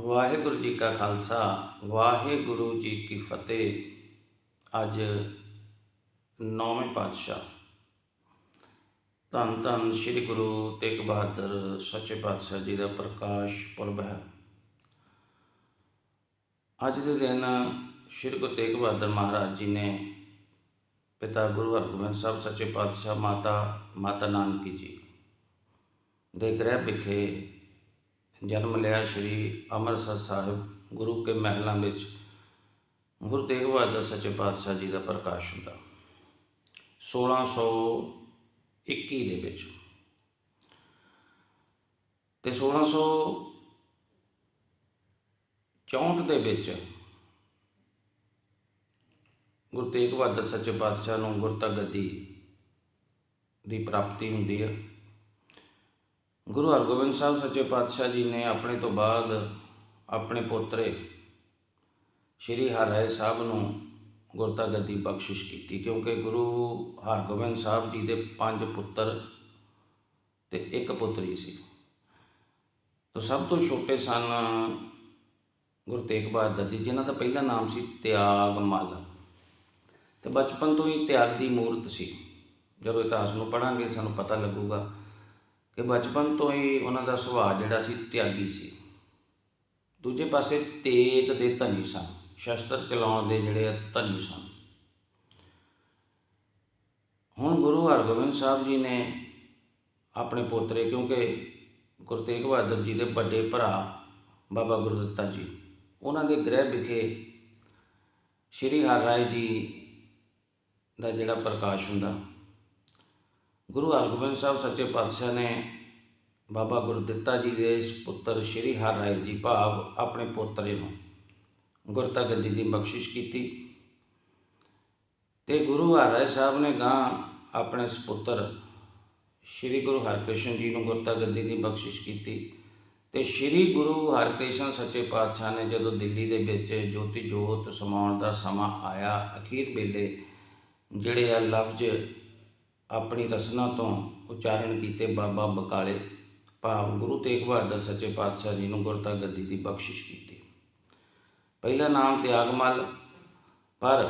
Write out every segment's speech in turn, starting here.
ਵਾਹਿਗੁਰੂ ਜੀ ਕਾ ਖਾਲਸਾ, ਵਾਹਿਗੁਰੂ ਜੀ ਕੀ ਫਤਿਹ। ਅੱਜ ਨੌਵੇਂ ਪਾਤਸ਼ਾਹ। ਧੰਨ ਧੰਨ ਸ੍ਰੀ ਗੁਰੂ ਤੇਗ ਬਹਾਦਰ ਸੱਚੇ ਪਾਤਸ਼ਾਹ ਜੀ ਦਾ ਪ੍ਰਕਾਸ਼ ਪੁਰਬ ਹੈ। ਅੱਜ ਦੇ ਦਿਨ ਸ੍ਰੀ ਗੁਰੂ ਤੇਗ ਬਹਾਦਰ ਮਹਾਰਾਜ ਜੀ ਨੇ ਪਿਤਾ ਗੁਰੂ ਹਰਗੋਬਿੰਦ ਸਾਹਿਬ ਸੱਚੇ ਪਾਤਸ਼ਾਹ ਮਾਤਾ ਮਾਤਾ ਨਾਨਕੀ ਜੀ ਦੇ ਗ੍ਰਹਿ ਵਿਖੇ ਜਨਮ ਲਿਆ ਸ਼੍ਰੀ ਅੰਮ੍ਰਿਤਸਰ ਸਾਹਿਬ, ਗੁਰੂ ਕੇ ਮਹਿਲਾਂ ਵਿੱਚ। ਗੁਰੂ ਤੇਗ ਬਹਾਦਰ ਸੱਚੇ ਪਾਤਸ਼ਾਹ ਜੀ ਦਾ ਪ੍ਰਕਾਸ਼ ਹੁੰਦਾ। 1621 ਦੇ ਵਿੱਚ। ਤੇ 1664 ਦੇ ਵਿੱਚ ਗੁਰੂ ਤੇਗ ਬਹਾਦਰ ਸੱਚੇ ਪਾਤਸ਼ਾਹ ਨੂੰ ਗੁਰਤਾ ਗੱਦੀ ਦੀ ਪ੍ਰਾਪਤੀ ਹੁੰਦੀ ਹੈ ਗੁਰੂ ਹਰਗੋਬਿੰਦ ਸਾਹਿਬ ਸੱਚੇ ਪਾਤਸ਼ਾਹ ਜੀ ਨੇ ਆਪਣੇ ਤੋਂ ਬਾਅਦ ਆਪਣੇ ਪੋਤਰੇ ਸ਼੍ਰੀ ਹਰਿਰਾਏ ਸਾਹਿਬ ਨੂੰ ਗੁਰਤਾ ਗੱਦੀ ਬਖਸ਼ਿਸ਼ ਕੀਤੀ, ਕਿਉਂਕਿ ਗੁਰੂ ਹਰਗੋਬਿੰਦ ਸਾਹਿਬ ਜੀ ਦੇ ਪੰਜ ਪੁੱਤਰ ਤੇ ਇੱਕ ਪੁੱਤਰੀ ਸੀ। ਤੋਂ ਸਭ ਤੋਂ ਛੋਟੇ ਸਨ ਗੁਰੂ ਤੇਗ ਬਹਾਦਰ ਜੀ, ਜਿਨ੍ਹਾਂ ਦਾ ਪਹਿਲਾ ਨਾਮ ਸੀ ਤਿਆਗ ਮੱਲ। ਤੇ ਬਚਪਨ ਤੋਂ ਹੀ ਤਿਆਗ ਦੀ ਮੂਰਤ ਸੀ। ਜਦੋਂ ਇਤਿਹਾਸ ਨੂੰ ਪੜਾਂਗੇ ਸਾਨੂੰ ਪਤਾ ਲੱਗੂਗਾ ਕਿ ਬਚਪਨ ਤੋਂ ਹੀ ਉਹਨਾਂ ਦਾ ਸੁਭਾਅ ਜਿਹੜਾ ਸੀ ਤਿਆਗੀ ਸੀ। ਦੂਜੇ ਪਾਸੇ ਤੇਗ ਦੇ ਧਨੀ ਸਨ, ਸ਼ਸਤਰ ਚਲਾਉਣ ਦੇ ਜਿਹੜੇ ਧਨੀ ਸਨ। ਹੁਣ ਗੁਰੂ ਹਰਗੋਬਿੰਦ ਸਾਹਿਬ ਜੀ ਨੇ ਆਪਣੇ ਪੋਤਰੇ, ਕਿਉਂਕਿ ਗੁਰੂ ਤੇਗ ਬਹਾਦਰ ਜੀ ਦੇ ਵੱਡੇ ਭਰਾ ਬਾਬਾ ਗੁਰਦਿੱਤਾ ਜੀ, ਉਹਨਾਂ ਦੇ ਗ੍ਰਹਿ ਵਿਖੇ ਸ਼੍ਰੀ ਹਰ ਰਾਏ ਜੀ ਦਾ ਜਿਹੜਾ ਪ੍ਰਕਾਸ਼ ਹੁੰਦਾ ਗੁਰੂ ਹਰਗੋਬਿੰਦ ਸਾਹਿਬ ਸੱਚੇ ਪਾਤਸ਼ਾਹ ਨੇ ਬਾਬਾ ਗੁਰਦਿੱਤਾ ਜੀ ਦੇ ਇਸ ਪੁੱਤਰ ਸ਼੍ਰੀ ਹਰਿਰਾਏ ਜੀ ਭਾਵ ਆਪਣੇ ਪੋਤਰੇ ਨੂੰ ਗੁਰਤਾ ਗੱਦੀ ਦੀ ਬਖਸ਼ਿਸ਼ ਕੀਤੀ ਤੇ ਗੁਰੂ ਹਰ ਰਾਏ ਸਾਹਿਬ ਨੇ ਗਾਂ ਆਪਣੇ ਸੁਪੁੱਤਰ ਸ਼੍ਰੀ ਗੁਰੂ ਹਰਕ੍ਰਿਸ਼ਨ ਜੀ ਨੂੰ ਗੁਰਤਾ ਗੱਦੀ ਦੀ ਬਖਸ਼ਿਸ਼ ਕੀਤੀ ਤੇ ਸ਼੍ਰੀ ਗੁਰੂ ਹਰਕ੍ਰਿਸ਼ਨ ਸੱਚੇ ਪਾਤਸ਼ਾਹ ਨੇ ਜਦੋਂ ਦਿੱਲੀ ਦੇ ਵਿੱਚ ਜੋਤੀ ਜੋਤ ਸਮਾਉਣ ਦਾ ਸਮਾਂ ਆਇਆ, ਅਖੀਰ ਵੇਲੇ ਜਿਹੜੇ ਆ ਲਫ਼ਜ਼ ਆਪਣੀ ਰਸਨਾ ਤੋਂ ਉਚਾਰਨ ਕੀਤੇ ਬਾਬਾ ਬਕਾਲੇ ਭਾਵ ਗੁਰੂ ਤੇਗ ਬਹਾਦਰ ਸੱਚੇ ਪਾਤਸ਼ਾਹ ਜੀ ਨੂੰ ਗੁਰਤਾ ਗੱਦੀ ਦੀ ਬਖਸ਼ਿਸ਼ ਕੀਤੀ। ਪਹਿਲਾ ਨਾਮ ਤਿਆਗਮਲ, ਪਰ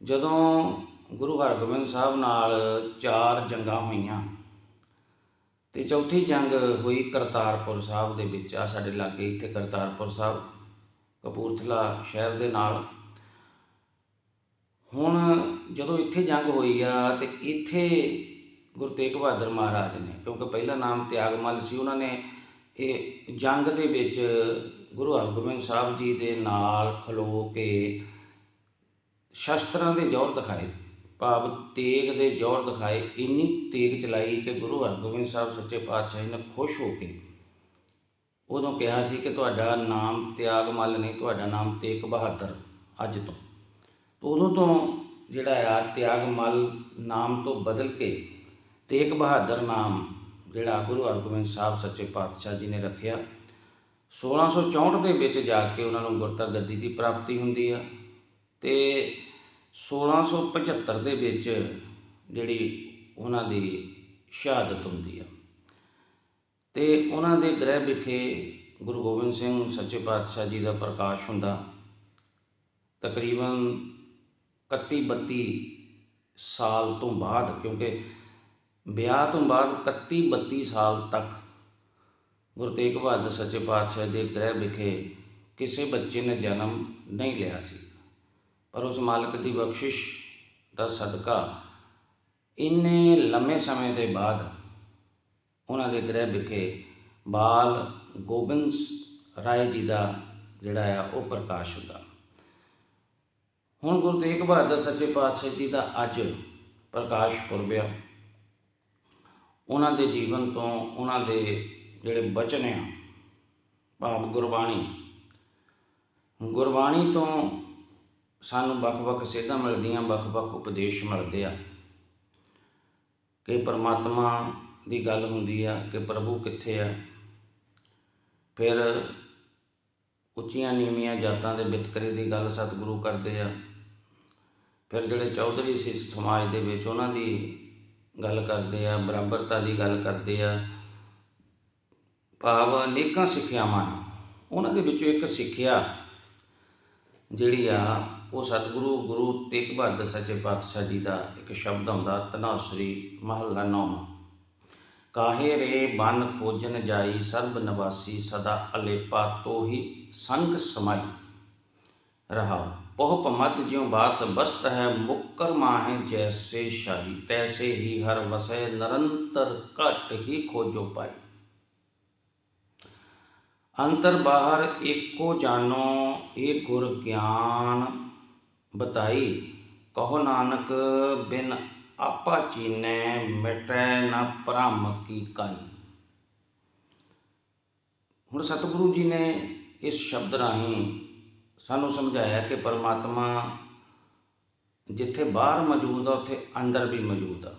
ਜਦੋਂ ਗੁਰੂ ਹਰਗੋਬਿੰਦ ਸਾਹਿਬ ਨਾਲ ਚਾਰ ਜੰਗਾਂ ਹੋਈਆਂ ਤੇ ਚੌਥੀ ਜੰਗ ਹੋਈ ਕਰਤਾਰਪੁਰ ਸਾਹਿਬ ਦੇ ਵਿੱਚ ਆ ਸਾਡੇ ਲਾਗੇ ਇੱਥੇ ਕਰਤਾਰਪੁਰ ਸਾਹਿਬ ਕਪੂਰਥਲਾ ਸ਼ਹਿਰ ਦੇ ਨਾਲ। ਹੁਣ ਜਦੋਂ ਇੱਥੇ ਜੰਗ ਹੋਈ ਆ ਤੇ ਇੱਥੇ ਗੁਰੂ ਤੇਗ ਬਹਾਦਰ ਮਹਾਰਾਜ ਨੇ, ਕਿਉਂਕਿ ਪਹਿਲਾ ਨਾਮ ਤਿਆਗਮਲ ਸੀ ਉਹਨਾਂ ਨੇ, ਇਹ ਜੰਗ ਦੇ ਵਿੱਚ ਗੁਰੂ ਹਰਗੋਬਿੰਦ ਸਾਹਿਬ ਜੀ ਦੇ ਨਾਲ ਖਲੋ ਕੇ ਸ਼ਸਤਰਾਂ ਦੇ ਜ਼ੋਰ ਦਿਖਾਏ, ਭਾਵ ਤੇਗ ਦੇ ਜ਼ੋਰ ਦਿਖਾਏ, ਇੰਨੀ ਤੇਗ ਚਲਾਈ ਕਿ ਗੁਰੂ ਹਰਗੋਬਿੰਦ ਸਾਹਿਬ ਸੱਚੇ ਪਾਤਸ਼ਾਹ ਜੀ ਨੇ ਖੁਸ਼ ਹੋ ਕੇ ਉਦੋਂ ਕਿਹਾ ਸੀ ਕਿ ਤੁਹਾਡਾ ਨਾਮ ਤਿਆਗਮਲ ਨਹੀਂ, ਤੁਹਾਡਾ ਨਾਮ ਤੇਗ ਬਹਾਦਰ, ਅੱਜ ਤੋਂ। ਉਦੋਂ ਤੋਂ ਜਿਹੜਾ ਆ ਤਿਆਗਮਲ ਨਾਮ ਤੋਂ ਬਦਲ ਕੇ ਤੇਗ ਬਹਾਦਰ ਨਾਮ ਜਿਹੜਾ ਗੁਰੂ ਹਰਗੋਬਿੰਦ ਸਾਹਿਬ ਸੱਚੇ ਪਾਤਸ਼ਾਹ ਜੀ ਨੇ ਰੱਖਿਆ 1664 ਦੇ ਵਿੱਚ ਜਾ ਕੇ ਉਹਨਾਂ ਨੂੰ ਗੁਰਤਾ ਗੱਦੀ ਦੀ ਪ੍ਰਾਪਤੀ ਹੁੰਦੀ ਆ ਤੇ 1675 ਦੇ ਵਿੱਚ ਜਿਹੜੀ ਉਹਨਾਂ ਦੀ ਸ਼ਹਾਦਤ ਹੁੰਦੀ ਆ। ਤੇ ਉਹਨਾਂ ਦੇ ਗ੍ਰਹਿ ਵਿਖੇ ਗੁਰੂ ਗੋਬਿੰਦ ਸਿੰਘ ਸੱਚੇ ਪਾਤਸ਼ਾਹ ਜੀ ਦਾ ਪ੍ਰਕਾਸ਼ ਹੁੰਦਾ, ਤਕਰੀਬਨ 31 32 ਸਾਲ ਤੋਂ ਬਾਅਦ, ਕਿਉਂਕਿ ਵਿਆਹ ਤੋਂ ਬਾਅਦ 31 32 ਸਾਲ ਤੱਕ ਗੁਰੂ ਤੇਗ ਬਹਾਦਰ ਸੱਚੇ ਪਾਤਸ਼ਾਹ ਦੇ ਗ੍ਰਹਿ ਵਿਖੇ ਕਿਸੇ ਬੱਚੇ ਨੇ ਜਨਮ ਨਹੀਂ ਲਿਆ ਸੀ। ਪਰ ਉਸ ਮਾਲਕ ਦੀ ਬਖਸ਼ਿਸ਼ ਦਾ ਸਦਕਾ ਇੰਨੇ ਲੰਮੇ ਸਮੇਂ ਦੇ ਬਾਅਦ ਉਹਨਾਂ ਦੇ ਗ੍ਰਹਿ ਵਿਖੇ ਬਾਲ ਗੋਬਿੰਦ ਰਾਏ ਜੀ ਦਾ ਜਿਹੜਾ ਆ, ਉਹ ਪ੍ਰਕਾਸ਼ ਹੁੰਦਾ। ਹੁਣ ਗੁਰੂ ਤੇਗ ਬਹਾਦਰ ਸੱਚੇ ਪਾਤਸ਼ਾਹ ਜੀ ਦਾ ਅੱਜ ਪ੍ਰਕਾਸ਼ ਪੁਰਬ ਆ। ਉਹਨਾਂ ਦੇ ਜੀਵਨ ਤੋਂ ਉਹਨਾਂ ਦੇ ਜਿਹੜੇ ਬਚਨ ਆ, ਭਾਵ ਗੁਰਬਾਣੀ। ਗੁਰਬਾਣੀ ਤੋਂ ਸਾਨੂੰ ਵੱਖ-ਵੱਖ ਸੇਧਾਂ ਮਿਲਦੀਆਂ, ਵੱਖ-ਵੱਖ ਉਪਦੇਸ਼ ਮਿਲਦੇ ਆ। ਕਿ ਪਰਮਾਤਮਾ ਦੀ ਗੱਲ ਹੁੰਦੀ ਆ, ਕਿ ਪ੍ਰਭੂ ਕਿੱਥੇ ਆ। ਫਿਰ ਉੱਚੀਆਂ ਨੀਵੀਆਂ ਜਾਤਾਂ ਦੇ ਵਿਤਕਰੇ ਦੀ ਗੱਲ ਸਤਿਗੁਰੂ ਕਰਦੇ ਆ। ਫਿਰ ਜਿਹੜੇ ਚੌਧਰੀ ਸੀ ਸਮਾਜ ਦੇ ਵਿੱਚ, ਉਹਨਾਂ ਦੀ ਗੱਲ ਕਰਦੇ ਆ, ਬਰਾਬਰਤਾ ਦੀ ਗੱਲ ਕਰਦੇ ਆ। ਭਾਵ ਅਨੇਕਾਂ ਸਿੱਖਿਆਵਾਂ ਉਹਨਾਂ ਦੇ ਵਿੱਚੋਂ ਇੱਕ ਸਿੱਖਿਆ ਜਿਹੜੀ ਆ, ਉਹ ਸਤਿਗੁਰੂ ਗੁਰੂ ਤੇਗ ਬਹਾਦਰ ਸੱਚੇ ਪਾਤਸ਼ਾਹ ਜੀ ਦਾ ਇੱਕ ਸ਼ਬਦ ਆਉਂਦਾ ਤਨਾਸਰੀ ਮਹੱਲਾ ਨੌਵਾਂ। ਕਾਹੇ ਰੇ ਬਨ ਖੋਜਨ ਜਾਈ, ਸਰਬ ਨਿਵਾਸੀ ਸਦਾ ਅਲੇਪਾ ਤੋਹੀ ਸੰਗ ਸਮਾਈ। ਰਹਾ ਪਹੁ ਪਮਦ ਜਿਉ ਬਾਸ ਬਸਤ ਹੈ ਮੁੱਕਰ ਮਾਹੇ ਜੈਸੇ ਸ਼ਾਹੀ ਤੈਸੇ ਹੀ ਹਰ ਵਸੈ ਨਿਰੰਤਰ ਘਟ ਹੀ ਖੋਜੋ ਪਾਈ ਅੰਤਰ ਬਾਹਰ ਏਕੋ ਜਾਨੋ ਇਹ ਗੁਰ ਗਿਆਨ ਬਤਾਈ ਕਹੋ ਨਾਨਕ ਬਿਨ ਆਪਾ ਚੀਨੈ ਮਿਟੈ ਨ ਭ੍ਰਮ ਕੀ ਕਾਈ ਹੁਣ ਸਤਿਗੁਰੂ ਜੀ ਨੇ ਇਸ ਸ਼ਬਦ ਰਾਹੀਂ ਸਾਨੂੰ ਸਮਝਾਇਆ ਕਿ ਪਰਮਾਤਮਾ ਜਿੱਥੇ ਬਾਹਰ ਮੌਜੂਦ ਆ, ਉੱਥੇ ਅੰਦਰ ਵੀ ਮੌਜੂਦ ਆ।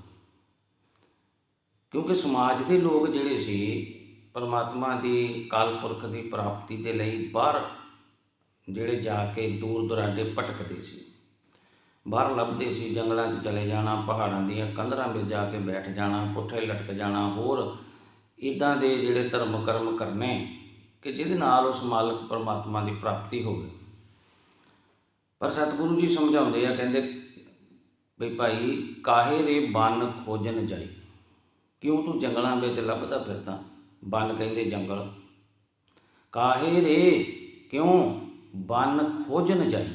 ਕਿਉਂਕਿ ਸਮਾਜ ਦੇ ਲੋਕ ਜਿਹੜੇ ਸੀ, ਪਰਮਾਤਮਾ ਦੀ ਕਾਲ ਪੁਰਖ ਦੀ ਪ੍ਰਾਪਤੀ ਦੇ ਲਈ ਬਾਹਰ ਜਿਹੜੇ ਜਾ ਕੇ ਦੂਰ ਦੁਰਾਡੇ ਭਟਕਦੇ ਸੀ। ਬਾਹਰ ਲੱਭਦੇ ਸੀ, ਜੰਗਲਾਂ 'ਚ ਚਲੇ ਜਾਣਾ, ਪਹਾੜਾਂ ਦੀਆਂ ਕੰਧਰਾਂ 'ਤੇ ਜਾ ਕੇ ਬੈਠ ਜਾਣਾ ਪੁੱਠੇ ਲਟਕ ਜਾਣਾ, ਹੋਰ ਇਦਾਂ ਦੇ ਜਿਹੜੇ ਧਰਮ ਕਰਮ ਕਰਨੇ ਕਿ ਜਿਹਦੇ ਨਾਲ ਉਸ ਮਾਲਕ ਪਰਮਾਤਮਾ ਦੀ ਪ੍ਰਾਪਤੀ ਹੋਵੇ। ਪਰ ਸਤਿਗੁਰੂ ਜੀ ਸਮਝਾਉਂਦੇ ਆ, ਕਹਿੰਦੇ ਵੀ ਭਾਈ ਕਾਹੇ ਦੇ ਬੰਨ ਖੋਜਨ ਜਾਈ? ਕਿਉਂ ਤੂੰ ਜੰਗਲਾਂ ਵਿੱਚ ਲੱਭਦਾ ਫਿਰਦਾ? ਬੰਨ ਕਹਿੰਦੇ ਜੰਗਲ। ਕਾਹੇ ਰੇ ਕਿਉਂ ਬੰਨ ਖੋਜਨ ਜਾਈ?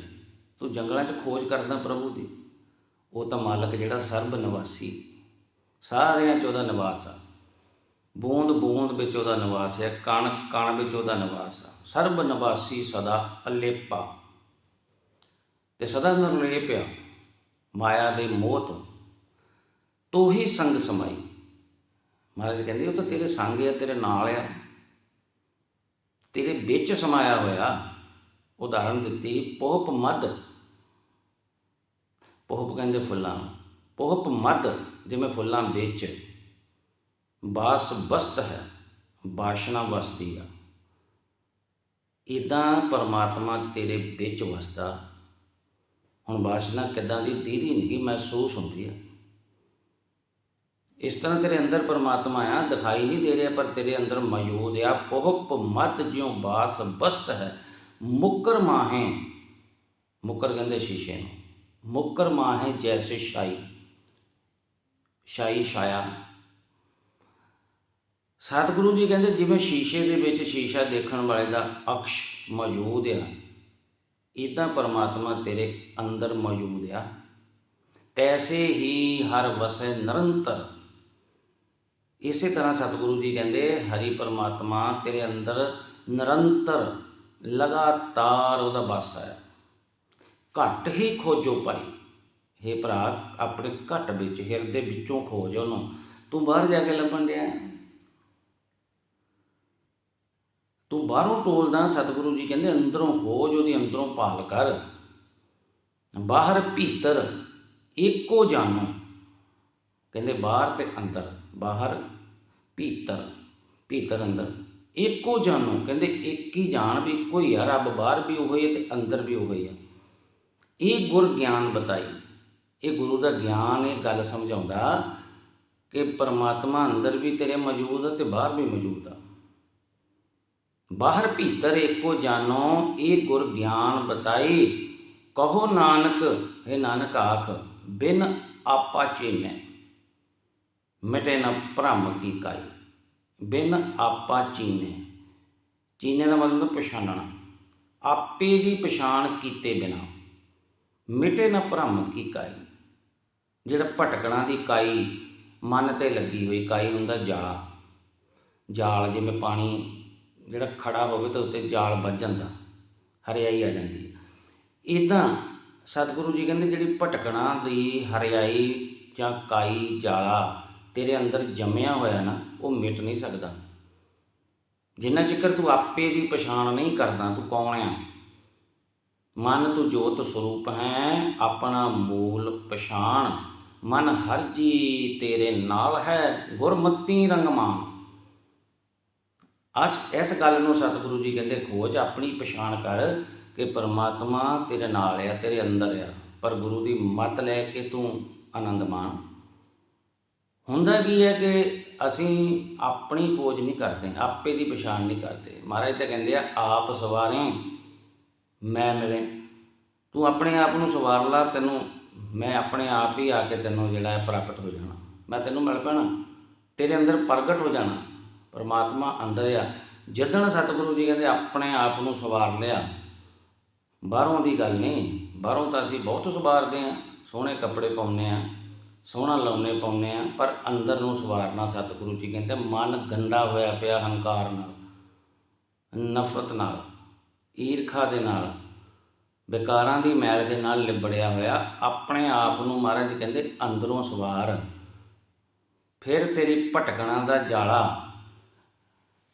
ਤੂੰ ਜੰਗਲਾਂ 'ਚ ਖੋਜ ਕਰਦਾ ਪ੍ਰਭੂ ਦੀ। ਉਹ ਤਾਂ ਮਾਲਕ ਜਿਹੜਾ ਸਰਬ ਨਿਵਾਸੀ। ਸਾਰਿਆਂ 'ਚ ਉਹਦਾ ਨਿਵਾਸ ਆ। ਬੂੰਦ ਬੂੰਦ ਵਿੱਚ ਉਹਦਾ ਨਿਵਾਸ ਹੈ ਕਣ ਕਣ ਵਿੱਚ ਉਹਦਾ ਨਿਵਾਸ ਆ। ਸਰਬ ਨਿਵਾਸੀ ਸਦਾ ਅਲੇਪਾ। ਤੇ ਸਦਾ ਨਿਰਲੇਪਿਆ ਮਾਇਆ ਦੇ ਮੋਹ ਤੋਂ ਤੂੰ ਹੀ ਸੰਗ ਸਮਾਈ। ਮਹਾਰਾਜ ਕਹਿੰਦੇ, ਉਹ ਤਾਂ ਤੇਰੇ ਸੰਗ ਆ, ਤੇਰੇ ਨਾਲ ਆ। ਤੇਰੇ ਵਿੱਚ ਸਮਾਇਆ ਹੋਇਆ। ਉਦਾਹਰਣ ਦਿੱਤੀ, ਪੋਹਪ ਮਦ ਪੋਹਪ ਕਹਿੰਦੇ ਫੁੱਲਾਂ ਪੋਹਪ ਪੋਪ ਮਦ ਜਿਵੇਂ ਫੁੱਲਾਂ ਵਿੱਚ ਬਾਸ ਬਸਤ ਹੈ, ਬਾਸ਼ਨਾ ਵਸਦੀ ਆ। ਇਦਾਂ ਪਰਮਾਤਮਾ ਤੇਰੇ ਵਿੱਚ ਵਸਦਾ। ਹੁਣ ਵਾਸ਼ਨਾ ਕਿੱਦਾਂ ਦੀ ਦੀਦੀ ਨਹੀਂ ਮਹਿਸੂਸ ਹੁੰਦੀ ਹੈ ਇਸ ਤਰ੍ਹਾਂ ਤੇਰੇ ਅੰਦਰ ਪਰਮਾਤਮਾ ਆ, ਦਿਖਾਈ ਨਹੀਂ ਦੇ ਰਿਹਾ, ਪਰ ਤੇਰੇ ਅੰਦਰ ਮੌਜੂਦ ਆ। ਪੋਹਪ ਮਤ ਜਿਉ ਬਾਸ ਬਸਤ ਹੈ, ਮੁਕਰ ਮਾਹੇ। ਮੁਕਰ ਕਹਿੰਦੇ ਸ਼ੀਸ਼ੇ ਨੂੰ। ਮੁਕਰ ਮਾਹੇ ਜੈਸੇ ਸ਼ਾਈ। ਸ਼ਾਈ ਛਾਇਆ। ਸਤਿਗੁਰੂ ਜੀ ਕਹਿੰਦੇ ਜਿਵੇਂ ਸ਼ੀਸ਼ੇ ਦੇ ਵਿੱਚ ਸ਼ੀਸ਼ਾ ਦੇਖਣ ਵਾਲੇ ਦਾ ਅਕਸ਼ ਮੌਜੂਦ ਆ ਇਹ ਤਾਂ ਪਰਮਾਤਮਾ ਤੇਰੇ ਅੰਦਰ ਮੌਜੂਦ ਆ। ਤੈਸੇ ਹੀ ਹਰ ਵਸੈ ਨਿਰੰਤਰ। ਇਸੇ ਤਰ੍ਹਾਂ ਸਤਿਗੁਰੂ ਜੀ ਕਹਿੰਦੇ, ਹਰੀ ਪਰਮਾਤਮਾ ਤੇਰੇ ਅੰਦਰ ਨਿਰੰਤਰ, ਲਗਾਤਾਰ ਉਹਦਾ ਵਾਸਾ ਹੈ। ਘਟ ਹੀ ਖੋਜੋ ਭਾਈ। हे ਭਰਾ, ਆਪਣੇ ਘਟ ਵਿੱਚ, ਹਿਰਦੇ ਵਿੱਚੋਂ ਖੋਜ ਉਹਨੂੰ। ਤੂੰ ਬਾਹਰ ਜਾ ਕੇ ਲੱਭਣ ਡਿਆ। ਤੂੰ ਬਾਹਰੋਂ ਟੋਲਦਾ, ਸਤਿਗੁਰੂ ਜੀ ਕਹਿੰਦੇ, ਅੰਦਰੋਂ ਖੋਜ ਉਹਦੀ ਅੰਦਰੋਂ ਭਾਲ ਕਰ। ਬਾਹਰ ਭੀਤਰ, ਇੱਕੋ ਜਾਨੋ। ਕਹਿੰਦੇ ਬਾਹਰ ਤੇ ਅੰਦਰ, ਬਾਹਰ ਭੀਤਰ ਭੀਤਰ ਅੰਦਰ। ਇੱਕੋ ਜਾਨੋ। ਕਹਿੰਦੇ ਇੱਕ ਹੀ ਜਾਣ ਵੀ ਕੋਈ ਆ, ਰੱਬ ਬਾਹਰ ਵੀ ਉਹ ਹੈ ਤੇ ਅੰਦਰ ਵੀ ਉਹ ਆ। ਇਹ ਗੁਰ ਗਿਆਨ ਬਤਾਈ। ਇਹ ਗੁਰੂ ਦਾ ਗਿਆਨ, ਇਹ ਗੱਲ ਸਮਝਾਉਂਦਾ ਕਿ ਪਰਮਾਤਮਾ ਅੰਦਰ ਵੀ ਤੇਰੇ ਮੌਜੂਦ ਹੈ ਤੇ ਬਾਹਰ ਵੀ ਮੌਜੂਦ ਆ। ਬਾਹਰ ਭੀਤਰ ਏਕੋ ਜਾਨੋ ਇਹ ਗੁਰ ਗਿਆਨ ਬਤਾਈ ਕਹੋ ਨਾਨਕ ਇਹ ਨਾਨਕ ਆਖ, ਬਿਨ ਆਪਾ ਚੀਨੈ। ਮਿਟੇ ਨ ਭ੍ਰਮ ਕੀ ਕਾਈ ਬਿਨ ਆਪਾ ਚੀਨੈ। ਚੀਨੈ ਦਾ ਮਤਲਬ ਪਛਾਨਣਾ। ਆਪੇ ਦੀ ਪਛਾਣ ਕੀਤੇ ਬਿਨਾ। ਮਿਟੇ ਨ ਭ੍ਰਮ ਕੀ ਕਾਈ ਜਿਹੜਾ ਭਟਕਣਾ ਦੀ ਕਾਈ ਮਨ ਤੇ ਲੱਗੀ ਹੋਈ ਕਾਈ ਹੁੰਦਾ ਜਾਲ। ਜਾਲ ਜਿਵੇਂ ਪਾਣੀ ਜਿਹੜਾ ਖੜਾ ਹੋਵੇ ਤਾਂ ਉੱਤੇ ਜਾਲ ਵੱਜ ਜਾਂਦਾ, ਹਰਿਆਈ ਆ ਜਾਂਦੀ ਹੈ। ਇਦਾਂ ਸਤਿਗੁਰੂ ਜੀ ਕਹਿੰਦੇ ਜਿਹੜੀ ਭਟਕਣਾ ਦੀ ਹਰਿਆਈ ਜਾਂ ਕਾਈ ਜਾਲਾ ਤੇਰੇ ਅੰਦਰ ਜੰਮਿਆ ਹੋਇਆ ਨਾ, ਉਹ ਮਿਟ ਨਹੀਂ ਸਕਦਾ। ਜਿੰਨਾ ਚਿਕਰ ਤੂੰ ਆਪੇ ਦੀ ਪਛਾਣ ਨਹੀਂ ਕਰਦਾ, ਤੂੰ ਕੌਣ ਆ? ਮਨ ਤੂੰ ਜੋਤ ਸਰੂਪ ਹੈ, ਆਪਣਾ ਮੂਲ ਪਛਾਣ। ਮਨ ਹਰ ਜੀ ਤੇਰੇ ਨਾਲ ਹੈ, ਗੁਰਮਤੀ ਰੰਗਮਾਨ। ਅਸ ਇਸ ਗੱਲ ਨੂੰ ਸਤਿਗੁਰੂ ਜੀ ਕਹਿੰਦੇ, ਖੋਜ ਆਪਣੀ ਪਛਾਣ ਕਰ ਕਿ ਪਰਮਾਤਮਾ ਤੇਰੇ ਨਾਲ ਆ, ਤੇਰੇ ਅੰਦਰ ਆ, ਪਰ ਗੁਰੂ ਦੀ ਮਤ ਲੈ ਕੇ ਤੂੰ ਆਨੰਦ ਮਾਣ ਹੁੰਦਾ ਕੀ ਹੈ ਕਿ ਅਸੀਂ ਆਪਣੀ ਖੋਜ ਨਹੀਂ ਕਰਦੇ, ਆਪੇ ਦੀ ਪਛਾਣ ਨਹੀਂ ਕਰਦੇ। ਮਹਾਰਾਜ ਤਾਂ ਕਹਿੰਦੇ ਆ, ਆਪ ਸਵਾਰੇ, ਮੈਂ ਮਿਲੇ। ਤੂੰ ਆਪਣੇ ਆਪ ਨੂੰ ਸਵਾਰ ਲਾ, ਤੈਨੂੰ ਮੈਂ ਆਪਣੇ ਆਪ ਹੀ ਆ ਕੇ ਤੈਨੂੰ ਜਿਹੜਾ ਹੈ ਪ੍ਰਾਪਤ ਹੋ ਜਾਣਾ। ਮੈਂ ਤੈਨੂੰ ਮਿਲ ਪੈਣਾ, ਤੇਰੇ ਅੰਦਰ ਪ੍ਰਗਟ ਹੋ ਜਾਣਾ। ਪਰਮਾਤਮਾ ਅੰਦਰ ਆ। ਜਦੋਂ ਸਤਿਗੁਰੂ ਜੀ ਕਹਿੰਦੇ, ਆਪਣੇ ਆਪ ਨੂੰ ਸਵਾਰ ਲਿਆ। ਬਾਹਰੋਂ ਦੀ ਗੱਲ ਨਹੀਂ, ਬਾਹਰੋਂ ਤਾਂ ਅਸੀਂ ਬਹੁਤ ਸਵਾਰਦੇ ਆ ਸੋਹਣੇ ਕੱਪੜੇ ਪਾਉਂਦੇ ਆ ਸੋਹਣਾ ਲਾਉਨੇ ਪਾਉਂਦੇ ਆ ਪਰ ਅੰਦਰ ਨੂੰ ਸਵਾਰਨਾ ਸਤਿਗੁਰੂ ਜੀ ਕਹਿੰਦੇ, ਮਨ ਗੰਦਾ ਹੋਇਆ ਪਿਆ ਹੰਕਾਰ ਨਾਲ, ਨਫ਼ਰਤ ਨਾਲ, ਈਰਖਾ ਦੇ ਨਾਲ, ਵਿਕਾਰਾਂ ਦੀ ਮੈਲ ਦੇ ਨਾਲ ਲਿਬੜਿਆ ਹੋਇਆ। ਆਪਣੇ ਆਪ ਨੂੰ ਮਹਾਰਾਜ ਕਹਿੰਦੇ, ਅੰਦਰੋਂ ਸਵਾਰ। ਫਿਰ ਤੇਰੀ ਭਟਕਣਾ ਦਾ ਜਾਲਾ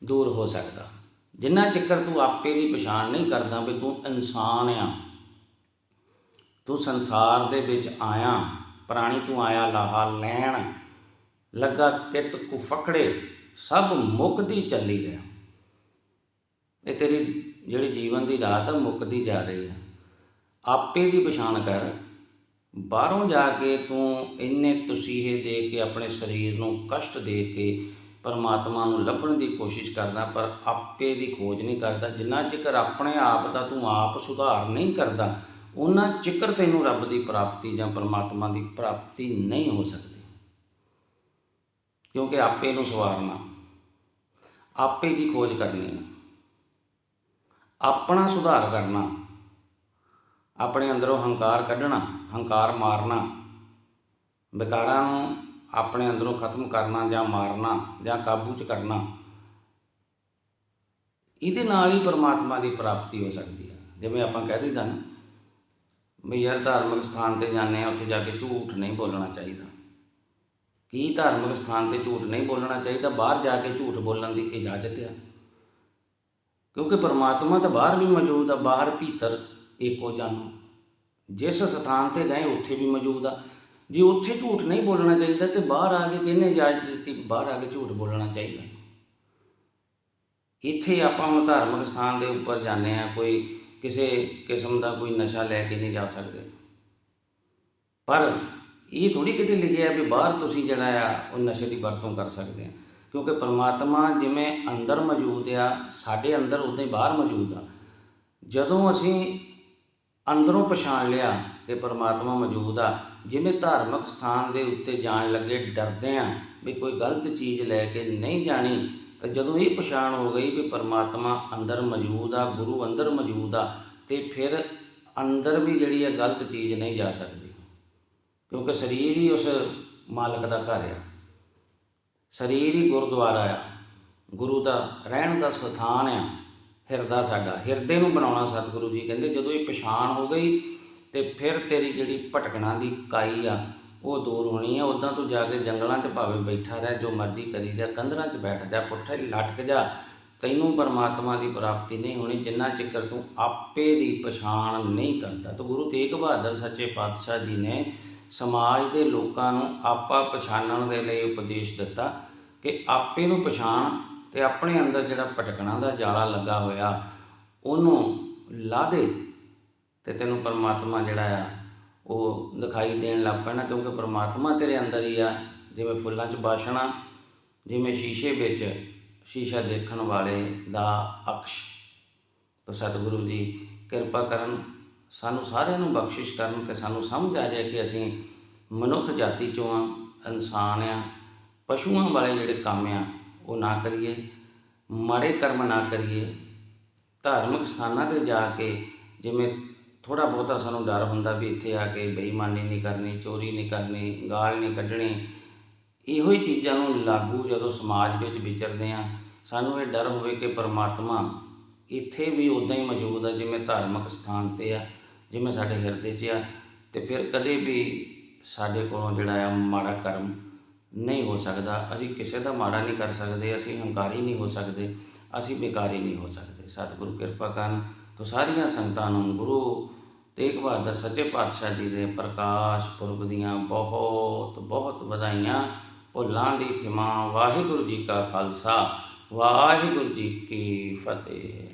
ਦੂਰ ਹੋ ਸਕਦਾ। ਜਿੰਨਾ ਚਿਕਰ ਤੂੰ ਆਪੇ ਦੀ ਪਛਾਣ ਨਹੀਂ ਕਰਦਾ ਵੀ ਤੂੰ ਇਨਸਾਨ ਆ। ਤੂੰ ਸੰਸਾਰ ਦੇ ਵਿੱਚ ਆਇਆ, ਪ੍ਰਾਣੀ ਤੂੰ ਆਇਆ, ਲਾਹਾ ਲੈਣ, ਲੱਗਾ ਤਿਤ ਕੁ ਫਕੜੇ, ਸਭ ਮੁਕਦੀ ਚੱਲੀ ਰਿਹਾ ਇਹ ਤੇਰੀ ਜਿਹੜੀ ਜੀਵਨ ਦੀ ਰਾਤ ਆ, ਮੁੱਕਦੀ ਜਾ ਰਹੀ ਆ। ਆਪੇ ਦੀ ਪਛਾਣ ਕਰ, ਬਾਹਰੋਂ ਜਾ ਕੇ ਤੂੰ ਇੰਨੇ ਤਸੀਹੇ ਦੇ ਕੇ ਆਪਣੇ ਸਰੀਰ ਨੂੰ ਕਸ਼ਟ ਦੇ ਕੇ ਪਰਮਾਤਮਾ ਨੂੰ ਲੱਭਣ ਦੀ ਕੋਸ਼ਿਸ਼ ਕਰਦਾ, ਪਰ ਆਪੇ ਦੀ ਖੋਜ ਨਹੀਂ ਕਰਦਾ। ਜਿੰਨਾ ਚਿਕਰ ਆਪਣੇ ਆਪ ਦਾ ਤੂੰ ਆਪ ਸੁਧਾਰ ਨਹੀਂ ਕਰਦਾ ਉਹਨਾਂ ਚਿਕਰ ਤੈਨੂੰ ਰੱਬ ਦੀ ਪ੍ਰਾਪਤੀ ਜਾਂ ਪਰਮਾਤਮਾ ਦੀ ਪ੍ਰਾਪਤੀ ਨਹੀਂ ਹੋ ਸਕਦੀ। ਕਿਉਂਕਿ ਆਪੇ ਨੂੰ ਸਵਾਰਨਾ, ਆਪੇ ਦੀ ਖੋਜ ਕਰਨੀ ਹੈ ਆਪਣਾ ਸੁਧਾਰ ਕਰਨਾ, ਆਪਣੇ ਅੰਦਰੋਂ ਹੰਕਾਰ ਕੱਢਣਾ, ਹੰਕਾਰ ਮਾਰਨਾ, ਵਿਕਾਰਾਂ ਨੂੰ ਆਪਣੇ ਅੰਦਰੋਂ ਖਤਮ ਕਰਨਾ ਜਾਂ ਮਾਰਨਾ ਜਾਂ ਕਾਬੂ 'ਚ ਕਰਨਾ, ਇਹਦੇ ਨਾਲ ਹੀ ਪਰਮਾਤਮਾ ਦੀ ਪ੍ਰਾਪਤੀ ਹੋ ਸਕਦੀ ਹੈ ਜਿਵੇਂ ਆਪਾਂ ਕਹਿ ਦਈਦਾ ਨਾ, ਵੀ ਯਾਰ ਧਾਰਮਿਕ ਸਥਾਨ ਤੇ ਜਾਂਦੇ ਆ, ਉੱਥੇ ਜਾ ਕੇ ਝੂਠ ਨਹੀਂ ਬੋਲਣਾ ਚਾਹੀਦਾ। ਕੀ ਧਾਰਮਿਕ ਸਥਾਨ ਤੇ ਝੂਠ ਨਹੀਂ ਬੋਲਣਾ ਚਾਹੀਦਾ? ਬਾਹਰ ਜਾ ਕੇ ਝੂਠ ਬੋਲਣ ਦੀ ਇਜਾਜ਼ਤ ਆ। ਕਿਉਂਕਿ ਪਰਮਾਤਮਾ ਤਾਂ ਬਾਹਰ ਵੀ ਮੌਜੂਦ ਆ, ਬਾਹਰ ਭੀਤਰ ਏਕੋ ਜਾਨੋ ਜਿਸ ਸਥਾਨ ਤੇ ਗਏ ਉੱਥੇ ਵੀ ਮੌਜੂਦ ਆ। ਜੇ ਉੱਥੇ ਝੂਠ ਨਹੀਂ ਬੋਲਣਾ ਚਾਹੀਦਾ ਤੇ ਬਾਹਰ ਆ ਕੇ ਕਿਹਨੇ ਇਜਾਜ਼ਤ ਦਿੱਤੀ? ਬਾਹਰ ਆ ਕੇ ਝੂਠ ਬੋਲਣਾ ਚਾਹੀਦਾ। ਇੱਥੇ ਆਪਾਂ ਹੁਣ ਧਾਰਮਿਕ ਸਥਾਨ ਦੇ ਉੱਪਰ ਜਾਂਦੇ ਆ ਕੋਈ ਕਿਸੇ ਕਿਸਮ ਦਾ ਕੋਈ ਨਸ਼ਾ ਲੈ ਕੇ ਨਹੀਂ ਜਾ ਸਕਦੇ। ਪਰ ਇਹ ਥੋੜੀ ਕਿਤੇ ਲਿਖਿਆ ਵੀ ਬਾਹਰ ਤੁਸੀਂ ਜਿਹੜਾ ਆ, ਉਹ ਨਸ਼ੇ ਦੀ ਵਰਤੋਂ ਕਰ ਸਕਦੇ ਆ ਕਿਉਂਕਿ ਪਰਮਾਤਮਾ ਜਿਵੇਂ ਅੰਦਰ ਮੌਜੂਦ ਆ, ਸਾਡੇ ਅੰਦਰ ਉਦਾਂ ਹੀ ਬਾਹਰ ਮੌਜੂਦ ਆ। ਜਦੋਂ ਅਸੀਂ ਅੰਦਰੋਂ ਪਛਾਣ ਲਿਆ ਕਿ ਪਰਮਾਤਮਾ ਮੌਜੂਦ ਆ। ਜਿਵੇਂ ਧਾਰਮਿਕ ਸਥਾਨ ਦੇ ਉੱਤੇ ਜਾਣ ਲੱਗੇ ਡਰਦੇ ਆ ਵੀ ਕੋਈ ਗਲਤ ਚੀਜ਼ ਲੈ ਕੇ ਨਹੀਂ ਜਾਣੀ, ਤਾਂ ਜਦੋਂ ਇਹ ਪਛਾਣ ਹੋ ਗਈ ਵੀ ਪਰਮਾਤਮਾ ਅੰਦਰ ਮੌਜੂਦ ਆ, ਗੁਰੂ ਅੰਦਰ ਮੌਜੂਦ ਆ, ਤੇ ਫਿਰ ਅੰਦਰ ਵੀ ਜਿਹੜੀ ਹੈ ਗਲਤ ਚੀਜ਼ ਨਹੀਂ ਜਾ ਸਕਦੀ। ਕਿਉਂਕਿ ਸਰੀਰ ਹੀ ਉਸ ਮਾਲਕ ਦਾ ਘਰ ਆ। ਸਰੀਰ ਹੀ ਗੁਰਦੁਆਰਾ ਆ। ਗੁਰੂ ਦਾ ਰਹਿਣ ਦਾ ਸਥਾਨ ਆ। ਹਿਰਦਾ ਸਾਡਾ। ਹਿਰਦੇ ਨੂੰ ਬਣਾਉਣਾ ਸਤਿਗੁਰੂ ਜੀ ਕਹਿੰਦੇ, ਜਦੋਂ ਇਹ ਪਛਾਣ ਹੋ ਗਈ ਤੇ ਫਿਰ ਤੇਰੀ ਜਿਹੜੀ ਭਟਕਣਾ ਦੀ ਕਾਈ ਆ, ਉਹ ਦੂਰ ਹੋਣੀ ਆ। ਉਦਾਂ ਤੂੰ ਜਾ ਕੇ ਜੰਗਲਾਂ 'ਚ ਭਾਵੇਂ ਬੈਠਾ ਰਹਿ, ਜੋ ਮਰਜ਼ੀ ਕਰੀ ਜਾ, ਕੰਧਰਾਂ 'ਚ ਬੈਠ ਜਾ, ਪੁੱਠੇ ਲਟਕ ਜਾ। ਤੈਨੂੰ ਪਰਮਾਤਮਾ ਦੀ ਪ੍ਰਾਪਤੀ ਨਹੀਂ ਹੋਣੀ, ਜਿੰਨਾ ਚਿਕਰ ਤੂੰ ਆਪੇ ਦੀ ਪਛਾਣ ਨਹੀਂ ਕਰਦਾ। ਤਾਂ ਗੁਰੂ ਤੇਗ ਬਹਾਦਰ ਸੱਚੇ ਪਾਤਸ਼ਾਹ ਜੀ ਨੇ ਸਮਾਜ ਦੇ ਲੋਕਾਂ ਨੂੰ ਆਪਾ ਪਛਾਣਨ ਦੇ ਲਈ ਉਪਦੇਸ਼ ਦਿੱਤਾ ਕਿ ਆਪੇ ਨੂੰ ਪਛਾਣ ਤੇ ਆਪਣੇ ਅੰਦਰ ਜਿਹੜਾ ਭਟਕਣਾ ਦਾ ਜਾਲਾ ਲੱਗਾ ਹੋਇਆ, ਉਹਨੂੰ ਲਾ ਦੇ। ਤੇ ਤੈਨੂੰ ਪਰਮਾਤਮਾ ਜਿਹੜਾ ਆ, ਉਹ ਦਿਖਾਈ ਦੇਣ ਲੱਗ ਪੈਣਾ ਕਿਉਂਕਿ ਪਰਮਾਤਮਾ ਤੇਰੇ ਅੰਦਰ ਹੀ ਆ। ਜਿਵੇਂ ਫੁੱਲਾਂ 'ਚ ਬਾਸ਼ਣਾ, ਜਿਵੇਂ ਸ਼ੀਸ਼ੇ ਵਿੱਚ ਸ਼ੀਸ਼ਾ ਦੇਖਣ ਵਾਲੇ ਦਾ ਅਕਸ਼। ਤਾਂ ਸਤਿਗੁਰੂ ਜੀ, ਕਿਰਪਾ ਕਰਨ, ਸਾਨੂੰ ਸਾਰਿਆਂ ਨੂੰ ਬਖਸ਼ਿਸ਼ ਕਰਨ ਕਿ ਸਾਨੂੰ ਸਮਝ ਆ ਜਾਏ ਕਿ ਅਸੀਂ ਮਨੁੱਖ ਜਾਤੀ ਚੋਂ ਆ, ਇਨਸਾਨ ਆ, ਪਸ਼ੂਆਂ ਵਾਲੇ ਜਿਹੜੇ ਕੰਮ ਆ, ਉਹ ਨਾ ਕਰੀਏ, ਮਾੜੇ ਕਰਮ ਨਾ ਕਰੀਏ। ਧਾਰਮਿਕ ਸਥਾਨਾਂ ਤੇ ਜਾ ਕੇ ਜਿਵੇਂ ਥੋੜਾ ਬਹੁਤਾ ਸਾਨੂੰ ਡਰ ਹੁੰਦਾ ਵੀ ਇੱਥੇ ਆ ਕੇ ਬੇਈਮਾਨੀ ਨਹੀਂ ਕਰਨੀ, ਚੋਰੀ ਨਹੀਂ ਕਰਨੀ, ਗਾਲ ਨਹੀਂ ਕੱਢਣੀ। ਇਹੋ ਹੀ ਚੀਜ਼ਾਂ ਨੂੰ ਲਾਗੂ ਜਦੋਂ ਸਮਾਜ ਵਿੱਚ ਵਿਚਰਦੇ ਆ ਸਾਨੂੰ ਇਹ ਡਰ ਹੋਵੇ ਕਿ ਪਰਮਾਤਮਾ ਇੱਥੇ ਵੀ ਉਦਾਂ ਹੀ ਮੌਜੂਦ ਆ, ਜਿਵੇਂ ਧਾਰਮਿਕ ਸਥਾਨ ਤੇ ਆ, ਜਿਵੇਂ ਸਾਡੇ ਹਿਰਦੇ 'ਚ ਆ, ਤੇ ਫਿਰ ਕਦੇ ਵੀ ਸਾਡੇ ਕੋਲੋਂ ਜਿਹੜਾ ਆ ਮਾੜਾ ਕਰਮ ਨਹੀਂ ਹੋ ਸਕਦਾ। ਅਸੀਂ ਕਿਸੇ ਦਾ ਮਾੜਾ ਨਹੀਂ ਕਰ ਸਕਦੇ, ਅਸੀਂ ਹੰਕਾਰੀ ਨਹੀਂ ਹੋ ਸਕਦੇ, ਅਸੀਂ ਬੇਕਾਰੀ ਨਹੀਂ ਹੋ ਸਕਦੇ। ਸਤਿਗੁਰੂ ਕਿਰਪਾ ਕਰਨ ਤੋਂ ਸਾਰੀਆਂ ਸੰਗਤਾਂ ਨੂੰ ਗੁਰੂ ਤੇਗ ਬਹਾਦਰ ਸੱਚੇ ਪਾਤਸ਼ਾਹ ਜੀ ਦੇ ਪ੍ਰਕਾਸ਼ ਪੁਰਬ ਦੀਆਂ ਬਹੁਤ ਬਹੁਤ ਵਧਾਈਆਂ। ਭੁੱਲਾਂ ਦੀ ਖਿਮਾ, ਵਾਹਿਗੁਰੂ ਜੀ ਕਾ ਖਾਲਸਾ, ਵਾਹਿਗੁਰੂ ਜੀ ਕੀ ਫਤਿਹ।